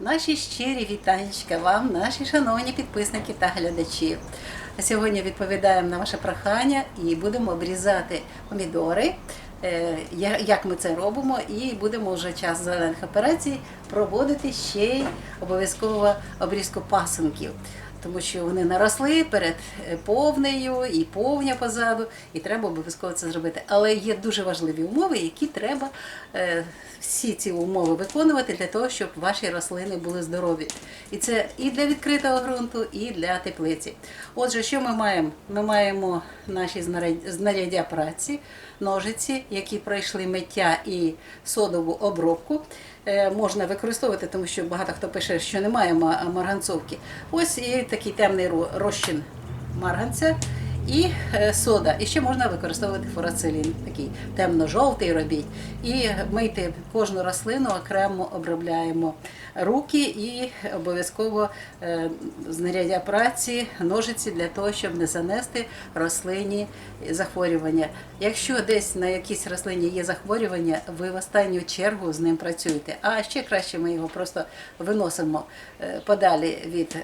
Наші щирі вітанчика вам, наші шановні підписники та глядачі. Сьогодні відповідаємо на ваше прохання і будемо обрізати помідори. Е, Як ми це робимо, і будемо вже час зелених операцій проводити ще й обов'язково обрізку пасинків. Тому що вони наросли перед е, повнею і повня позаду, і треба обов'язково це зробити. Але є дуже важливі умови, які треба е, всі ці умови виконувати для того, щоб ваші рослини були здорові. І це і для відкритого ґрунту, і для теплиці. Отже, що ми маємо? Ми маємо наші знаряддя праці, ножиці, які пройшли миття і содову обробку. Е, Можна використовувати, тому що багато хто пише, що немає марганцовки. Ось і такий темний ро- розчин марганця і е, сода. І ще можна використовувати фурацилін, такий темно-жовтий робіть. І мити кожну рослину окремо обробляємо руки і обов'язково е, знаряддя праці, ножиці для того, щоб не занести рослині захворювання. Якщо десь на якійсь рослині є захворювання, ви в останню чергу з ним працюєте. А ще краще ми його просто виносимо е, подалі від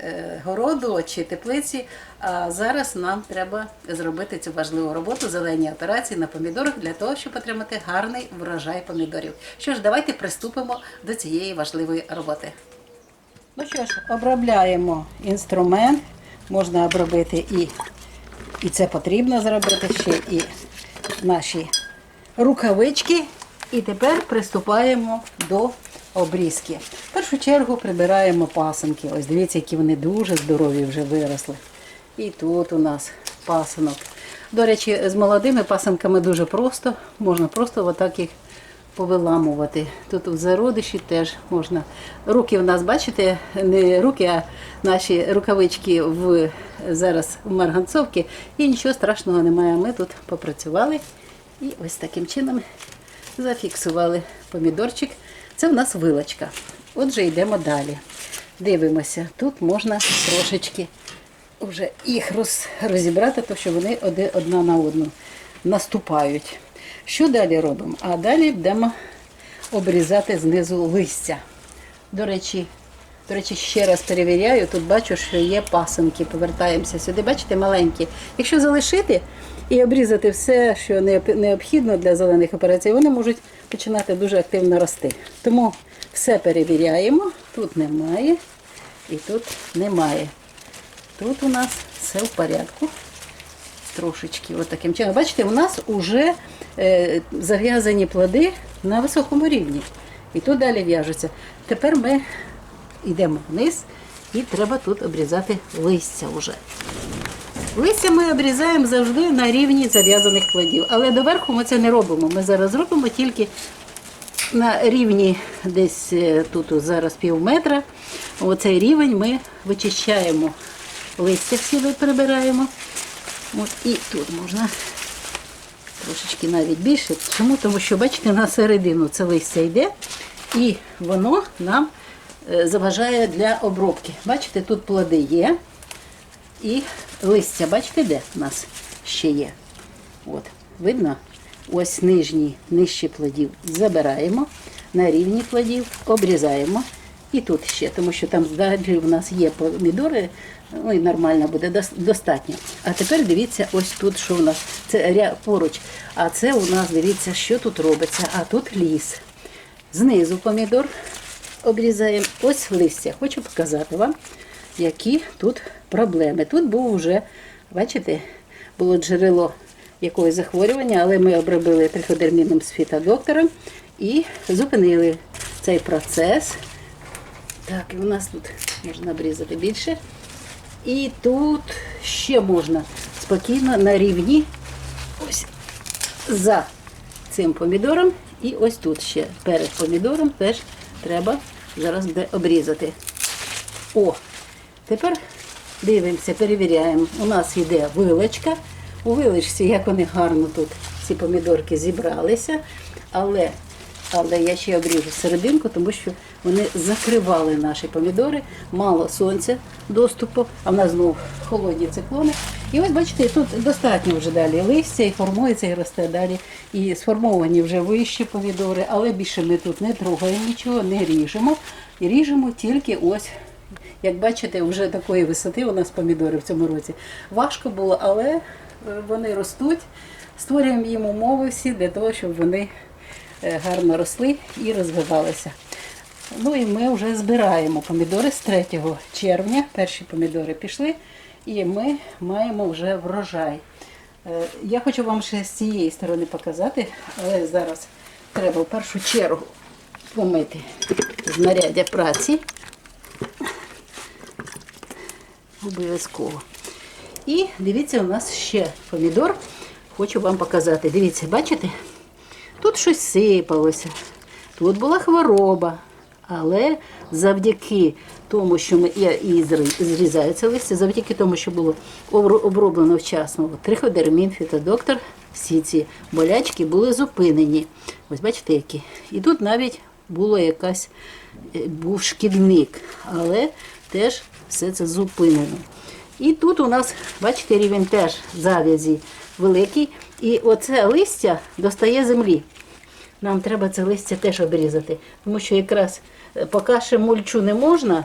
городу чи теплиці. А зараз нам треба зробити цю важливу роботу зелені операції на помідорах для того, щоб отримати гарний врожай помідорів. Що ж, давайте приступимо до цієї важливої роботи. Ну що ж, обробляємо інструмент. Можна обробити і, і це потрібно зробити ще і наші рукавички. І тепер приступаємо до обрізки. В першу чергу прибираємо пасинки. Ось дивіться, які вони дуже здорові вже виросли. І тут у нас пасинок. До речі, з молодими пасинками дуже просто. Можна просто отак їх повиламувати. Тут в зародиші теж можна. Руки в нас, бачите, не руки, а наші рукавички в, зараз в марганцовці. І нічого страшного немає. Ми тут попрацювали і ось таким чином зафіксували помідорчик. Це в нас вилочка. Отже, йдемо далі. Дивимося, тут можна трошечки вже їх роз, розібрати, тому що вони одна на одну наступають. Що далі робимо? А далі будемо обрізати знизу листя. До речі, до речі, ще раз перевіряю, тут бачу, що є пасинки. Повертаємося сюди. Бачите, маленькі. Якщо залишити і обрізати все, що необхідно для зелених операцій, вони можуть починати дуже активно рости. Тому все перевіряємо. Тут немає і тут немає. Тут у нас все в порядку. Трошечки от таким чином. Бачите, у нас вже е, зав'язані плоди на високому рівні. І тут далі в'яжуться. Тепер ми йдемо вниз і треба тут обрізати листя вже. Листя ми обрізаємо завжди на рівні зав'язаних плодів. Але доверху ми це не робимо. Ми зараз робимо тільки на рівні десь е, тут зараз пів метра. Оцей рівень ми вичищаємо листя ви прибираємо. От, і тут можна трошечки навіть більше. Чому? Тому що, бачите, на середину це листя йде, і воно нам е, заважає для обробки. Бачите, тут плоди є. І листя, бачите, де в нас ще є? От, видно? Ось нижні, нижчі плодів забираємо, на рівні плодів обрізаємо. І тут ще, тому що там далі в нас є помідори, ну і нормально буде достатньо. А тепер дивіться, ось тут, що в нас. Це поруч. А це у нас, дивіться, що тут робиться. А тут ліс. Знизу помідор обрізаємо. Ось листя. Хочу показати вам, які тут проблеми. Тут був вже, бачите, було джерело якогось захворювання, але ми обробили триходерміном з фітодоктором і зупинили цей процес. Так, і у нас тут можна обрізати більше. І тут ще можна спокійно на рівні ось за цим помідором. І ось тут ще перед помідором теж треба зараз буде обрізати. О, тепер дивимося, перевіряємо. У нас йде вилочка. У вилочці, як вони гарно тут, ці помідорки зібралися. Але, але я ще обріжу серединку, тому що вони закривали наші помідори, мало сонця доступу, а в нас знову холодні циклони. І ось бачите, тут достатньо вже далі листя і формується і росте далі. І сформовані вже вищі помідори, але більше ми тут не трогаємо нічого, не ріжемо. І ріжемо тільки ось, як бачите, вже такої висоти у нас помідори в цьому році. Важко було, але е, вони ростуть. Створюємо їм умови всі для того, щоб вони гарно росли і розвивалися. Ну і ми вже збираємо помідори з 3 червня. Перші помідори пішли, і ми маємо вже врожай. Е, Я хочу вам ще з цієї сторони показати, але зараз треба в першу чергу помити знаряддя праці. Обов'язково. І дивіться, у нас ще помідор. Хочу вам показати. Дивіться, бачите? Тут щось сипалося, тут була хвороба. Але завдяки тому, що ми і, і зрізаю це листя, завдяки тому, що було оброблено вчасно триходермін, фітодоктор, всі ці болячки були зупинені. Ось бачите, які. І тут навіть було якась, е, був шкідник, але теж все це зупинено. І тут у нас, бачите, рівень теж зав'язі великий. І оце листя достає землі. Нам треба це листя теж обрізати, тому що якраз е, поки ще мульчу не можна,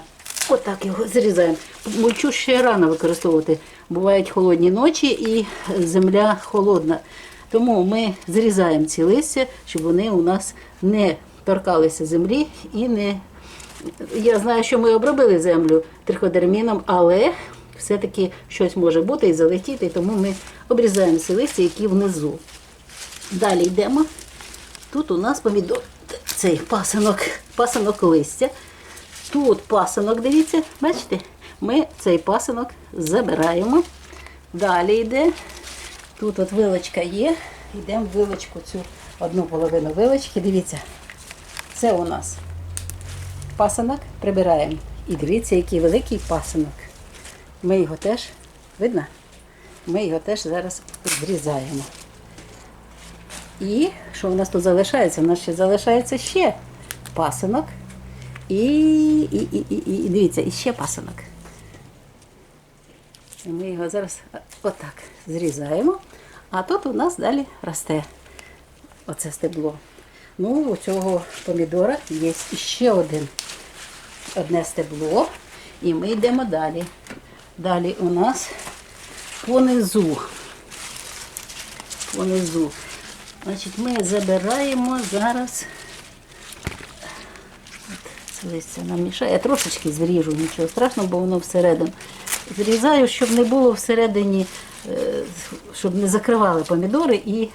отак його зрізаємо. Мульчу ще рано використовувати. Бувають холодні ночі і земля холодна. Тому ми зрізаємо ці листя, щоб вони у нас не торкалися землі і не. Я знаю, що ми обробили землю триходерміном, але все-таки щось може бути і залетіти, тому ми обрізаємо ці листя, які внизу. Далі йдемо. Тут у нас помідор, цей пасинок, пасинок листя. Тут пасинок, дивіться, бачите? Ми цей пасинок забираємо. Далі йде. Тут от вилочка є. Йдемо в вилочку, цю одну половину вилочки. Дивіться, це у нас пасинок прибираємо. І дивіться, який великий пасинок. Ми його теж, видно? Ми його теж зараз зрізаємо. І що в нас тут залишається? У нас ще залишається ще пасинок. І, і, і, і, і, дивіться, і ще пасинок. І ми його зараз отак зрізаємо. А тут у нас далі росте оце стебло. Ну, у цього помідора є ще один, одне стебло. І ми йдемо далі. Далі у нас понизу. Понизу. Значить, ми забираємо зараз. Це листя нам мішає. Я трошечки зріжу, нічого страшного, бо воно всередину. Зрізаю, щоб не було всередині, е, щоб не закривали помідори. І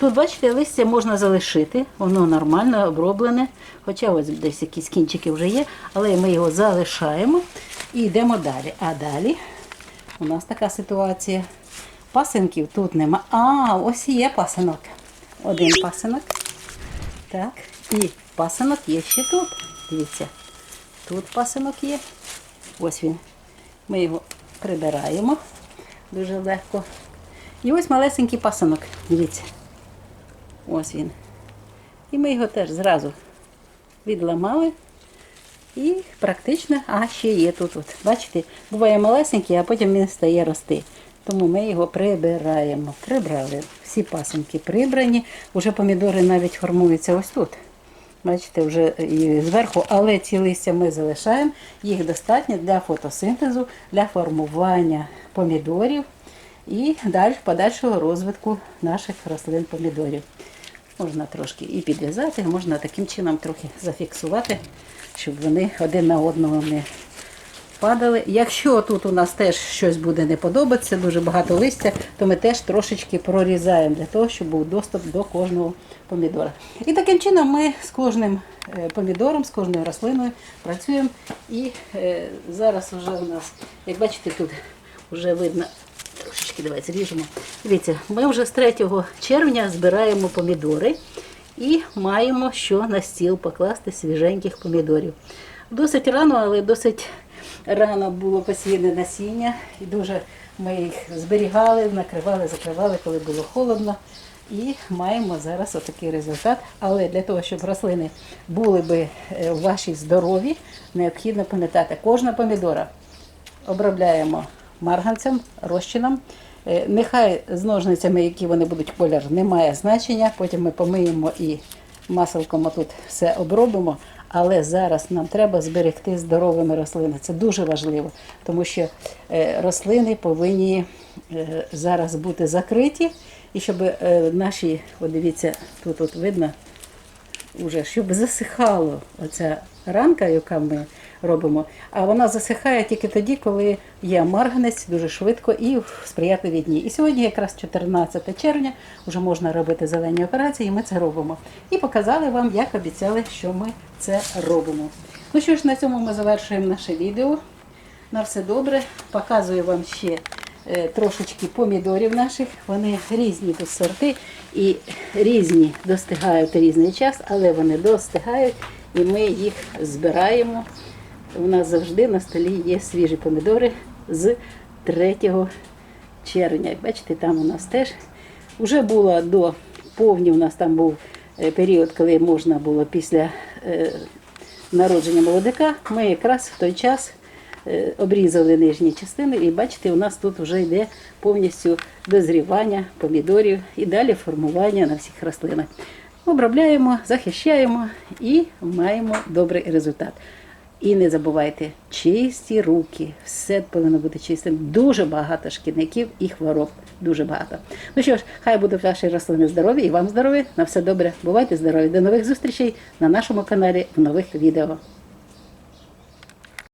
тут, бачите, листя можна залишити, воно нормально оброблене. Хоча ось десь якісь кінчики вже є, але ми його залишаємо і йдемо далі. А далі у нас така ситуація. Пасинків тут нема. А, ось є пасинок. Один пасинок. Так. І пасинок є ще тут. Дивіться. Тут пасинок є. Ось він. Ми його прибираємо дуже легко. І ось малесенький пасинок. Дивіться. Ось він. І ми його теж зразу відламали. І практично, а ще є тут. От. Бачите, буває малесенький, а потім він стає рости. Тому ми його прибираємо. Прибрали. Всі пасенки прибрані. Уже помідори навіть формуються ось тут. Бачите, вже і зверху, але ці листя ми залишаємо. Їх достатньо для фотосинтезу, для формування помідорів і далі подальшого розвитку наших рослин помідорів. Можна трошки і підв'язати, можна таким чином трохи зафіксувати, щоб вони один на одного не падали. Якщо тут у нас теж щось буде не подобатися, дуже багато листя, то ми теж трошечки прорізаємо для того, щоб був доступ до кожного помідора. І таким чином ми з кожним е, помідором, з кожною рослиною працюємо. І е, зараз вже у нас, як бачите, тут вже видно. Трошечки давайте зріжемо. Дивіться, ми вже з 3 червня збираємо помідори і маємо що на стіл покласти свіженьких помідорів. Досить рано, але досить рано було посіяне насіння, і дуже ми їх зберігали, накривали, закривали, коли було холодно. І маємо зараз отакий результат. Але для того, щоб рослини були би е, в вашій здорові, необхідно пам'ятати, кожна помідора обробляємо марганцем, розчином. Е, Нехай з ножницями, які вони будуть колір, немає значення. Потім ми помиємо і маселком отут все обробимо. Але зараз нам треба зберегти здоровими рослини. Це дуже важливо, тому що е, рослини повинні е, зараз бути закриті, і щоб наші, от дивіться, тут от видно, уже, щоб засихало оця ранка, яка ми робимо. А вона засихає тільки тоді, коли є марганець дуже швидко і в сприятливі дні. І сьогодні, якраз 14 червня, вже можна робити зелені операції, і ми це робимо. І показали вам, як обіцяли, що ми це робимо. Ну що ж, на цьому ми завершуємо наше відео. На все добре. Показую вам ще е, трошечки помідорів наших. Вони різні тут сорти і різні достигають різний час, але вони достигають і ми їх збираємо. У нас завжди на столі є свіжі помідори з 3 червня. Бачите, там у нас теж вже було до повні. У нас там був е, період, коли можна було після е, народження молодика. Ми якраз в той час е, обрізали нижні частини, і бачите, у нас тут вже йде повністю дозрівання помідорів і далі формування на всіх рослинах. Обробляємо, захищаємо і маємо добрий результат. І не забувайте, чисті руки, все повинно бути чистим. Дуже багато шкідників і хвороб. Дуже багато. Ну що ж, хай буде ваші рослини здорові і вам здорові. На все добре. Бувайте здорові. До нових зустрічей на нашому каналі в нових відео.